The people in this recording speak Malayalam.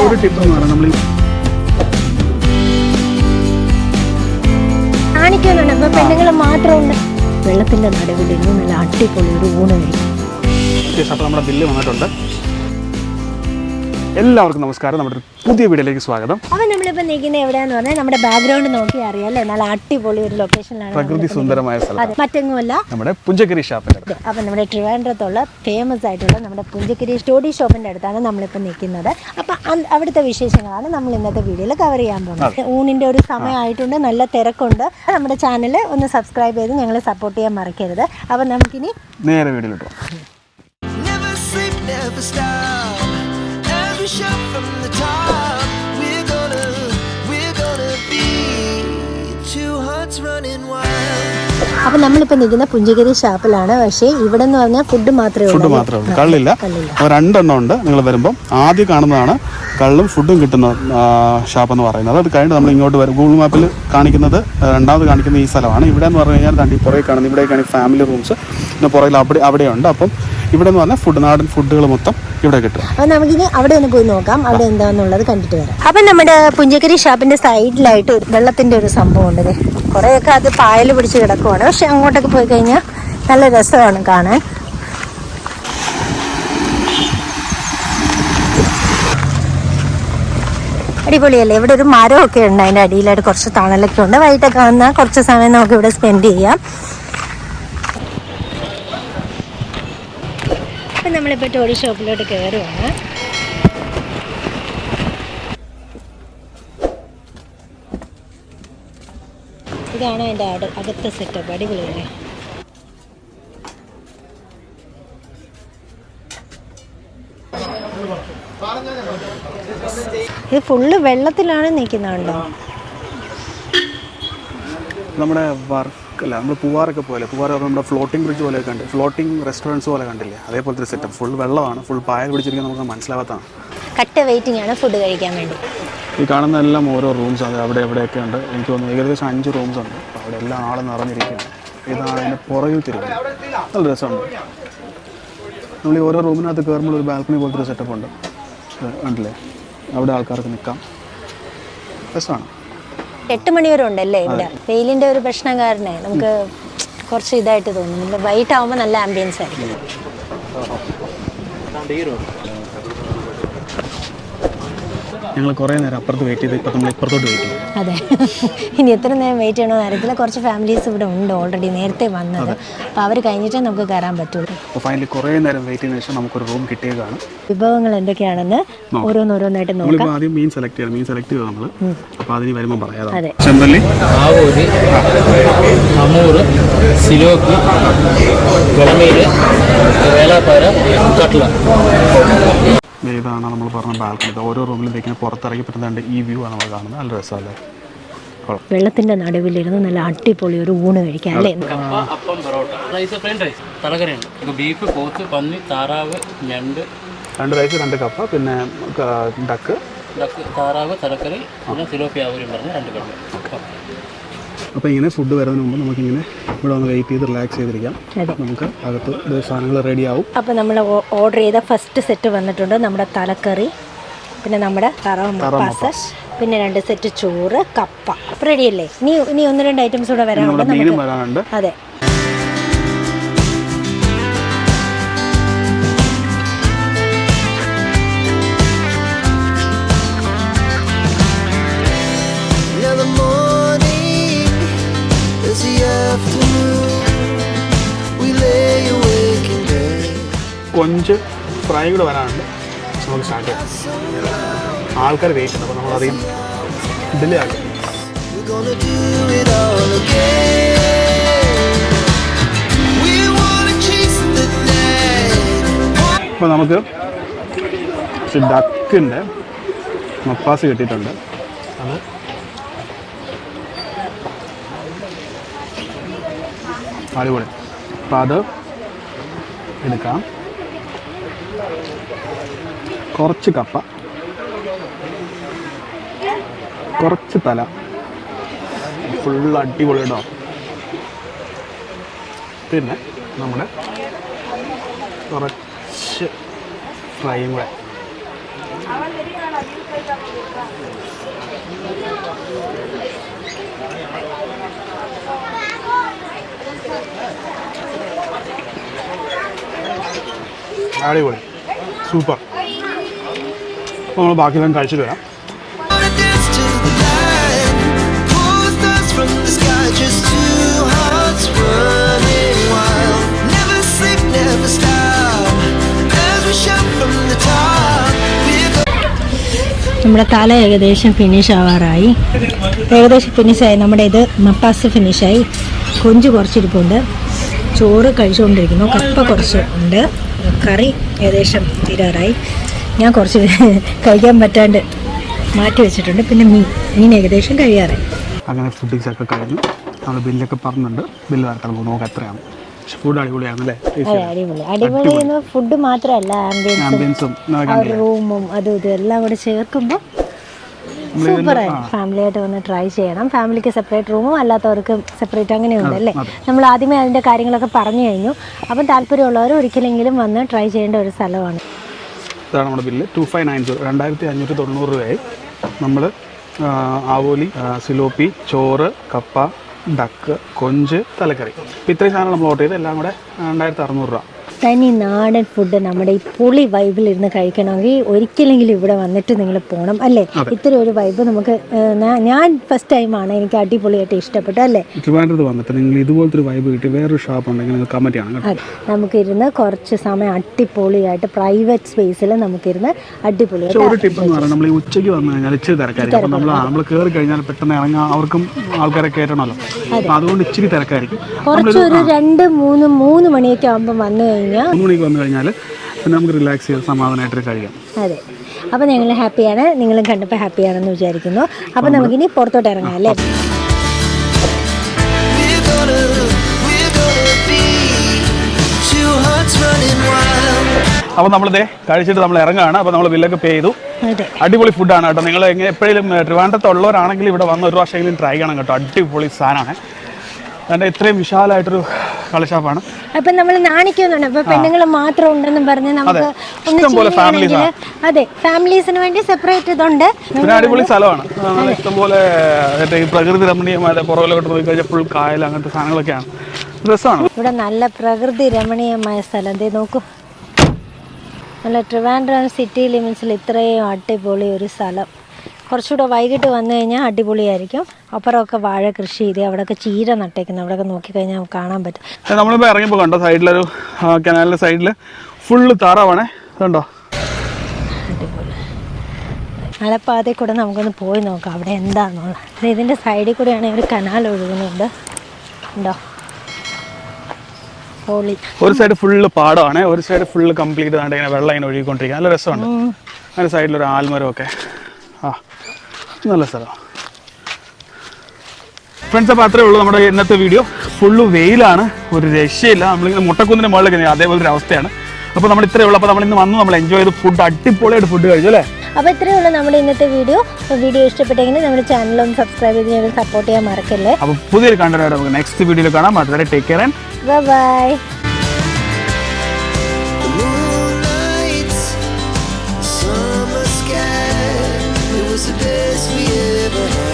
ഒരു ടിപ്പ് എന്ന് നമ്മൾ കാണിക്കുന്നുണ്ട് ഇപ്പൊ പെണ്ണുങ്ങൾ മാത്രമുണ്ട്. വെള്ളത്തിന്റെ നടുവിലിരുന്ന് നല്ല അടിപൊളി ഒരു ഊണ് കഴിക്കും. നമ്മുടെ ബില്ല് വന്നിട്ടുണ്ട്. എല്ലാവർക്കും നമസ്കാരം. നമ്മുടെ ഒരു പുതിയ വീഡിയോയിലേക്ക് സ്വാഗതം. അപ്പൊ നമ്മളിപ്പോ നിൽക്കുന്ന എവിടെയാന്ന് പറഞ്ഞാൽ നമ്മുടെ ബാക്ക്ഗ്രൗണ്ട് നോക്കി അറിയാലോ നല്ല അടിപൊളി ഒരു ലൊക്കേഷനിലാണ് പ്രകൃതി സുന്ദരമായ സ്ഥലം. മറ്റൊന്നുമല്ല. മറ്റെങ്ങുമല്ല നമ്മുടെ പുഞ്ചക്കരി ഷാപ്പിന്റെ അപ്പൊ അപ്പം നമ്മുടെ ട്രിവാൻഡ്രത്തുള്ള ഫേമസ് ആയിട്ടുള്ള നമ്മുടെ പുഞ്ചക്കരി സ്റ്റോഡി ഷോപ്പിന്റെ അടുത്താണ് നമ്മളിപ്പോൾ നിൽക്കുന്നത്. അപ്പോൾ അ- അവിടുത്തെ വിശേഷങ്ങളാണ് നമ്മൾ ഇന്നത്തെ വീഡിയോയിൽ കവർ ചെയ്യാൻ പോകുന്നത്. ഊണിന്റെ ഒരു സമയമായിട്ടുണ്ട് നല്ല തിരക്കുണ്ട്. നമ്മുടെ ചാനൽ ഒന്ന് സബ്സ്ക്രൈബ് ചെയ്ത് ഞങ്ങളെ സപ്പോർട്ട് ചെയ്യാൻ മറക്കരുത്. അപ്പോൾ നമുക്കിനി നേരെ വീഡിയോയിലിട്ടോ Never sleep, never stop. Every shot from the top. We're gonna, we're gonna be two hearts running wild. അപ്പം നമ്മളിപ്പോൾ നിൽക്കുന്ന പുഞ്ചഗിരി ഷാപ്പിലാണ്. പക്ഷേ ഇവിടെ എന്ന് പറഞ്ഞാൽ ഫുഡ് മാത്രമേ ഫുഡ് ഉള്ളൂ. മാത്രമേ ഉള്ളൂ. കള്ളില്ല. അപ്പോൾ രണ്ടെണ്ണം ഉണ്ട് നിങ്ങൾ വരുമ്പോൾ ആദ്യം കാണുന്നതാണ് കള്ളും ഫുഡും കിട്ടുന്ന ഷാപ്പ് എന്ന് പറയുന്നത്. അത് കഴിഞ്ഞ് നമ്മൾ ഇങ്ങോട്ട് വരും. ഗൂഗിൾ മാപ്പിൽ കാണിക്കുന്നത് രണ്ടാമത് കാണിക്കുന്ന ഈ സ്ഥലമാണ്. ഇവിടെ എന്ന് പറഞ്ഞു കഴിഞ്ഞാൽ തണ്ടി പുറകെ കാണുന്നത് ഇവിടെയൊക്കെയാണ് ഫാമിലി റൂംസ് പിന്നെ പുറകിൽ അവിടെ അവിടെയുണ്ട്. അപ്പം ഇവിടെ എന്ന് പറഞ്ഞാൽ ഫുഡ് നാടൻ ഫുഡുകൾ മൊത്തം ഇവിടെ കിട്ടും അപ്പോൾ നമുക്കിനി അവിടെ ഒന്ന് പോയി നോക്കാം. അവിടെ എന്താണെന്നുള്ളത് കണ്ടിട്ട് വരാം. അപ്പം നമ്മുടെ പുഞ്ചക്കരി ഷാപ്പിന്റെ സൈഡിലായിട്ട് വെള്ളത്തിന്റെ ഒരു സംഭവം ഉണ്ട്. കുറേയൊക്കെ അത് പായൽ പിടിച്ച് കിടക്കുവാണ്. പക്ഷെ അങ്ങോട്ടൊക്കെ പോയി കഴിഞ്ഞാൽ നല്ല രസമാണ് കാണാൻ. അടിപൊളിയല്ലേ? ഇവിടെ ഒരു മരമൊക്കെ ഉണ്ട് അതിന്റെ അടിയിലായിട്ട് കുറച്ച് തണലൊക്കെ ഉണ്ട്. വൈകിട്ടൊക്കെ വന്നാൽ കുറച്ച് സമയം നമുക്ക് ഇവിടെ സ്പെൻഡ് ചെയ്യാം. നമ്മളിപ്പോൾ ടോഡി ഷോപ്പിലോട്ട് കയറുവാണ് ഇതാണ് അതിന്റെ അട അകത്തെ സെറ്റപ്പ് അടിപൊളിയല്ലേ? ഇത് ഫുള്ള് വെള്ളത്തിലാണ് നിൽക്കുന്നുണ്ടോ? നമ്മുടെ അല്ല നമ്മൾ പൂവാറൊക്കെ പോലെ പൂവാറ പറഞ്ഞാൽ നമ്മുടെ ഫ്ലോട്ടിംഗ് ബ്രിഡ്ജ് പോലെ കണ്ട് ഫ്ലോട്ടിംഗ് റെസ്റ്റോറന്റ്സ് പോലെ കണ്ടില്ലേ? അതേപോലത്തെ സെറ്റപ്പ് ഫുൾ വെള്ളമാണ് ഫുൾ പായൽ പിടിച്ചിരിക്കുന്നത് നമുക്ക് മനസ്സിലാവാത്തതാണ്. കട്ട വെയിറ്റിംഗ് ആണ് ഫുഡ് കഴിക്കാൻ വേണ്ടി. ഈ കാണുന്ന എല്ലാം ഓരോ റൂംസ് അത് അവിടെ എവിടെയൊക്കെ ഉണ്ട്. എനിക്ക് തോന്നുന്നു ഏകദേശം അഞ്ച് റൂംസ് ഉണ്ട്. അവിടെ എല്ലാം ആളും നിറഞ്ഞിരിക്കുന്നു ഇതാണ് അതിന്റെ പുറകിൽ തിരിക്കുന്നത് നല്ല രസമുണ്ട്. നമ്മൾ ഈ ഓരോ റൂമിനകത്ത് കയറുമ്പോൾ ഒരു ബാൽക്കണി പോലത്തെ ഒരു സെറ്റപ്പ് ഉണ്ട്. ഉണ്ടല്ലേ അവിടെ ആൾക്കാർക്ക് നിൽക്കാം. രസമാണ്. എട്ട് മണി വരെ ഉണ്ടല്ലേ ഇവിടെ? വെയിലിന്റെ ഒരു പ്രശ്നം കാരണേ നമുക്ക് കുറച്ച് ഇതായിട്ട് തോന്നുന്നു. വൈകിട്ടാവുമ്പോൾ നല്ല ആംബിയൻസ് ആയിരിക്കും. ഞങ്ങൾ കുറേ നേരം അപ്പുറത്ത് വെയിറ്റ് ചെയ്ത് ഇപ്പം നമ്മൾ ഇപ്പുറത്തോട്ട് വെയിറ്റ് ചെയ്യും അതെ. ഇനി എത്ര നേരം വെയിറ്റ് ചെയ്യണമെന്ന് അറിയത്തില്ല. കുറച്ച് ഫാമിലീസ് ഇവിടെ ഉണ്ട് ഓൾറെഡി നേരത്തെ വന്നത്. അപ്പോൾ അവർ കഴിഞ്ഞിട്ടേ നമുക്ക് കയറാൻ പറ്റുള്ളൂ. അപ്പോൾ ഫൈനലി കുറേ നേരം വെയിറ്റ് ചെയ്ത ശേഷം നമുക്കൊരു റൂം കിട്ടിയതാണ് വിഭവങ്ങൾ എന്തൊക്കെയാണെന്ന് ഓരോന്നോരോന്നായിട്ട് നോക്കാം. നമ്മൾ ആദ്യം മീൻ സെലക്ട് ചെയ്യണം. മീൻ സെലക്ട് ചെയ്തു നമ്മൾ അപ്പോൾ അതിന് വരുമ്പോൾ പറയാം. അതെ. ചെമ്പല്ലി ആവോലി അമൂറ് സിലോക്ക് ഗുളമീര് വേലാപ്പാര കട്ട്ല ഇതാണ് നമ്മൾ പറഞ്ഞ ബാൽക്കണി ഓരോ റൂമിലും തേക്കിന് പുറത്തിറങ്ങി പറ്റുന്നുണ്ട് ഈ വ്യൂ ആണ് നമ്മൾ കാണുന്നത്. നല്ല രസമല്ലേ? വെള്ളത്തിന്റെ നടുവിലിരുന്ന് നല്ല അടിപൊളി ഒരു ഊണ് കഴിക്കാം അല്ലേ? Appam parotta rice fried rice തലകറിയുണ്ട്. Beef പോത്ത് പന്നി താറാവ് ഞണ്ട്. രണ്ട് റൈസ് രണ്ട് കപ്പ പിന്നെ ഡക്ക് ഡക്ക് താറാവ് തലക്കറി പിന്നെ സിലോപ്പി ആവൂരും പറഞ്ഞ് രണ്ട് കപ്പ. അപ്പോൾ ഇങ്ങനെ ഫുഡ് വരുന്നതിന് മുമ്പ് നമുക്കിങ്ങനെ ഇവിടെ ഒന്ന് വെയിറ്റ് ചെയ്ത് റിലാക്സ് ചെയ്തിരിക്കാം. നമുക്ക് അകത്ത് സാധനങ്ങൾ റെഡി ആവും. അപ്പോൾ നമ്മൾ ഓർഡർ ചെയ്ത ഫസ്റ്റ് സെറ്റ് വന്നിട്ടുണ്ട് നമ്മുടെ തലക്കറി പിന്നെ നമ്മുടെ പിന്നെ രണ്ട് സെറ്റ് ചോറ് കപ്പ. റെഡിയല്ലേ ഇനി ഇനി ഒന്ന് രണ്ട് ഐറ്റംസ് കൂടെ വരാനുണ്ട്. അതെ. കൊഞ്ച് ഫ്രൈ കൂടെ വരാനുണ്ട്. നമുക്ക് സ്റ്റാർട്ട് ചെയ്യാം. ആൾക്കാർ വെയിറ്റ് ഉണ്ട് അപ്പോൾ നമ്മൾ അധികം ഡിലേ ആക്കും. അപ്പോൾ നമുക്ക് ഡക്കിന്റെ മപ്പാസ് കിട്ടിയിട്ടുണ്ട്. അത് അടിപൊളി. അപ്പോൾ അത് എടുക്കാം. കുറച്ച് കപ്പ. കുറച്ച് തല. ഫുൾ അടിപൊളി കേട്ടോ പിന്നെ നമ്മുടെ കുറച്ച് ഫ്രൈയും കൂടെ. അടിപൊളി. സൂപ്പർ. നമ്മൾ ബാക്കിയെല്ലാം കഴിച്ചിട്ട് വരാം. നമ്മുടെ തല ഏകദേശം ഫിനിഷ് ആവാറായി. ഏകദേശം ഫിനിഷായി നമ്മുടെ ഇത് മപ്പാസ് ഫിനിഷായി കൊഞ്ച് കുറച്ചിരിപ്പുണ്ട്. ചോറ് കഴിച്ചുകൊണ്ടിരിക്കുന്നു. കപ്പ കുറച്ചുണ്ട് കറി ഏകദേശം തീരാറായി. ഞാൻ കുറച്ച് കഴിക്കാൻ പറ്റാണ്ട് മാറ്റി വെച്ചിട്ടുണ്ട്. പിന്നെ മീൻ മീൻ ഏകദേശം കഴിയാറായി. അങ്ങനെ ഫുഡിങ്സ് ഒക്കെ കഴിഞ്ഞു. നമ്മൾ ബില്ലൊക്കെ പറഞ്ഞിട്ടുണ്ട്. ബില്ല് വരട്ടെ നമുക്ക് നോക്കാം എത്രയാണ് പക്ഷെ ഫുഡ് അടിപൊളിയാണല്ലേ? അല്ലേ അടിപൊളി. അടിപൊളി. ഫുഡ് മാത്രമല്ല ആംബിയൻസും റൂമും അതും ഇതും എല്ലാം കൂടെ ചേർക്കുമ്പോൾ സൂപ്പറായി ഫാമിലിയായിട്ട് വന്ന് ട്രൈ ചെയ്യണം. ഫാമിലിക്ക് സെപ്പറേറ്റ് റൂമും അല്ലാത്തവർക്ക് സെപ്പറേറ്റ് അങ്ങനെയുണ്ട് അല്ലേ നമ്മൾ ആദ്യമേ അതിന്റെ കാര്യങ്ങളൊക്കെ പറഞ്ഞു കഴിഞ്ഞു. അപ്പം താല്പര്യമുള്ളവർ ഒരിക്കലെങ്കിലും വന്ന് ട്രൈ ചെയ്യേണ്ട ഒരു സ്ഥലമാണ്. ഇതാണ് നമ്മുടെ bill two five nine zero രണ്ടായിരത്തി അഞ്ഞൂറ്റി തൊണ്ണൂറ് രൂപയായി നമ്മൾ ആവോലി സിലോപ്പി ചോറ് കപ്പ ഡക്ക് കൊഞ്ച് തലക്കറി. ഇപ്പം ഇത്രയും സാധനം നമ്മൾ ഓർഡർ ചെയ്ത് എല്ലാം കൂടെ രണ്ടായിരത്തി അറുന്നൂറ് രൂപ. തനി നാടൻ ഫുഡ് നമ്മുടെ ഈ പുളി വൈബിലിരുന്ന് കഴിക്കണമെങ്കിൽ ഒരിക്കലെങ്കിലും ഇവിടെ വന്നിട്ട് നിങ്ങൾ പോകണം അല്ലേ? ഇത്തരം ഒരു വൈബ് നമുക്ക് ഞാൻ ഫസ്റ്റ് ടൈമാണ് എനിക്ക് അടിപൊളിയായിട്ട് ഇഷ്ടപ്പെട്ടു അല്ലേ? ട്രിവാൻഡ്രത്ത് വന്നിട്ട് നിങ്ങൾ ഇതുപോലത്തെ ഒരു വൈബ് കിട്ടി വേറൊരു ഷോപ്പ് ഉണ്ടെങ്കിൽ കേട്ടോ. അതെ. നമുക്കിരുന്ന് കുറച്ച് സമയം അടിപൊളിയായിട്ട് പ്രൈവറ്റ് സ്പേസിൽ നമുക്കിരുന്ന് പക്ഷെ അടിപൊളിയായിട്ട് ഒരു ടിപ്പ് എന്ന് പറഞ്ഞാൽ നമ്മൾ ഈ ഉച്ചയ്ക്ക് വന്നു കഴിഞ്ഞാൽ ഇച്ചിരി തിരക്കായിരിക്കും. അപ്പോൾ നമ്മൾ നമ്മൾ കയറി കഴിഞ്ഞാൽ പെട്ടെന്ന് ഇറങ്ങാൻ അവർക്കും ആൾക്കാരെ കയറ്റണമല്ലോ അപ്പോൾ അതുകൊണ്ട് ഇച്ചിരി തിരക്കായിരിക്കും. കുറച്ചൊരു രണ്ട് മൂന്ന് മൂന്ന് മണിയൊക്കെ ആകുമ്പോൾ വന്നു കഴിഞ്ഞാൽ മൂന്ന് മണിക്ക് വന്നു കഴിഞ്ഞാൽ പിന്നെ നമുക്ക് റിലാക്സ് ചെയ്ത് സമാധാനമായിട്ട് കഴിക്കാം. അതെ. അപ്പോൾ ഞങ്ങൾ ഹാപ്പിയാണ്. നിങ്ങളും കണ്ടപ്പോൾ ഹാപ്പിയാണെന്ന് വിചാരിക്കുന്നു. അപ്പോൾ നമുക്കിനി പുറത്തോട്ട് ഇറങ്ങാം അല്ലേ. അപ്പോൾ നമ്മളിതേ കഴിച്ചിട്ട് നമ്മൾ ഇറങ്ങുകയാണ് അപ്പോൾ നമ്മൾ ബില്ലൊക്കെ പേ ചെയ്തു. അടിപൊളി ഫുഡാണ് കേട്ടോ. നിങ്ങൾ എങ്ങനെ എപ്പോഴും ട്രിവാൻഡ്രത്തുള്ളവരാണെങ്കിൽ ഇവിടെ വന്ന് ഒരു പ്രാവശ്യമെങ്കിലും ട്രൈ ചെയ്യണം കേട്ടോ. അടിപൊളി സാധനമാണ്. അതിന്റെ ഇത്രയും വിശാലമായിട്ടൊരു കളിഷാപ്പാണ് അപ്പൊ നമ്മൾ നാണിക്കുന്നുണ്ട് അപ്പൊ പെണ്ണുങ്ങൾ മാത്രം ഉണ്ടെന്ന് പറഞ്ഞ് നമുക്ക് ഇഷ്ടംപോലെ ചെയ്യണമെങ്കിൽ അതെ ഫാമിലീസിന് വേണ്ടി സെപ്പറേറ്റ് ഇതുണ്ട്. പിന്നെ അടിപൊളി സ്ഥലമാണ്. ഇഷ്ടംപോലെ ഈ പ്രകൃതി രമണീയമായ പുറകിലോട്ട് നോക്കി കഴിഞ്ഞാൽ ഫുൾ കായൽ അങ്ങനത്തെ സാധനങ്ങളൊക്കെയാണ്. രസമാണ്? ഇവിടെ നല്ല പ്രകൃതി രമണീയമായ സ്ഥലം. ദേ നോക്കൂ. നല്ല ട്രിവാൻഡ്രം സിറ്റി ലിമിറ്റ്സിൽ ഇത്രയും അടിപൊളി ഒരു സ്ഥലം. കുറച്ചുകൂടെ വൈകിട്ട് വന്നു കഴിഞ്ഞാൽ അടിപൊളിയായിരിക്കും. അപ്പുറമൊക്കെ വാഴ കൃഷി ചെയ്ത് അവിടെയൊക്കെ ചീര നട്ടേക്കുന്നത് അവിടെയൊക്കെ നോക്കിക്കഴിഞ്ഞാൽ നമുക്ക് കാണാൻ പറ്റും. നമ്മളിപ്പോൾ ഇറങ്ങിയപ്പോൾ കണ്ടോ സൈഡിലൊരു കനാലിന്റെ സൈഡിൽ ഫുള്ള് തറവാണേ. കണ്ടോ? മലപ്പാതയിൽ കൂടെ നമുക്കൊന്ന് പോയി നോക്കാം. അവിടെ എന്താണെന്നുള്ളത് ഇതിന്റെ സൈഡിൽ കൂടെയാണെങ്കിൽ ഒരു കനാൽ ഒഴുകുന്നുണ്ട്. ഉണ്ടോ ഹോളി ഒരു സൈഡ് ഫുള്ള് പാടമാണ്. ഒരു സൈഡ് ഫുള്ള് കംപ്ലീറ്റ് ഇങ്ങനെ വെള്ളം ഇങ്ങനെ ഒഴുകിക്കൊണ്ടിരിക്കുക നല്ല രസമുണ്ട്. അതിന്റെ ഒരു ആൽമരമൊക്കെ. ആ നല്ല സ്ഥലമാണ് ഫ്രണ്ട്സ് അപ്പോൾ അത്രേ ഉള്ളൂ നമ്മുടെ ഇന്നത്തെ വീഡിയോ ഫുള്ള് വെയിലാണ് ഒരു രക്ഷയില്ല. നമ്മളിങ്ങനെ മുട്ടക്കുന്നിന്റെ മുകളിൽ കഴിഞ്ഞാൽ അതേപോലെ ഒരു അവസ്ഥയാണ്. അപ്പോൾ നമ്മൾ ഇത്രേ ഉള്ളൂ. അപ്പോൾ നമ്മൾ ഇന്ന് വന്നു നമ്മൾ എൻജോയ് ചെയ്ത് ഫുഡ് അടിപൊളിയായിട്ട് ഫുഡ് കഴിച്ചു അല്ലേ? അപ്പോൾ ഇത്രേ ഉള്ളൂ നമ്മുടെ ഇന്നത്തെ വീഡിയോ വീഡിയോ ഇഷ്ടപ്പെട്ടെങ്കിൽ നമ്മുടെ ചാനൽ ഒന്ന് സബ്സ്ക്രൈബ് ചെയ്ത് ഞങ്ങൾ സപ്പോർട്ട് ചെയ്യാൻ മറക്കല്ലേ? അപ്പോൾ പുതിയൊരു കണ്ടന്റ് നമുക്ക് നെക്സ്റ്റ് വീഡിയോയിൽ കാണാം. അതുവരെ take care and bye bye never end.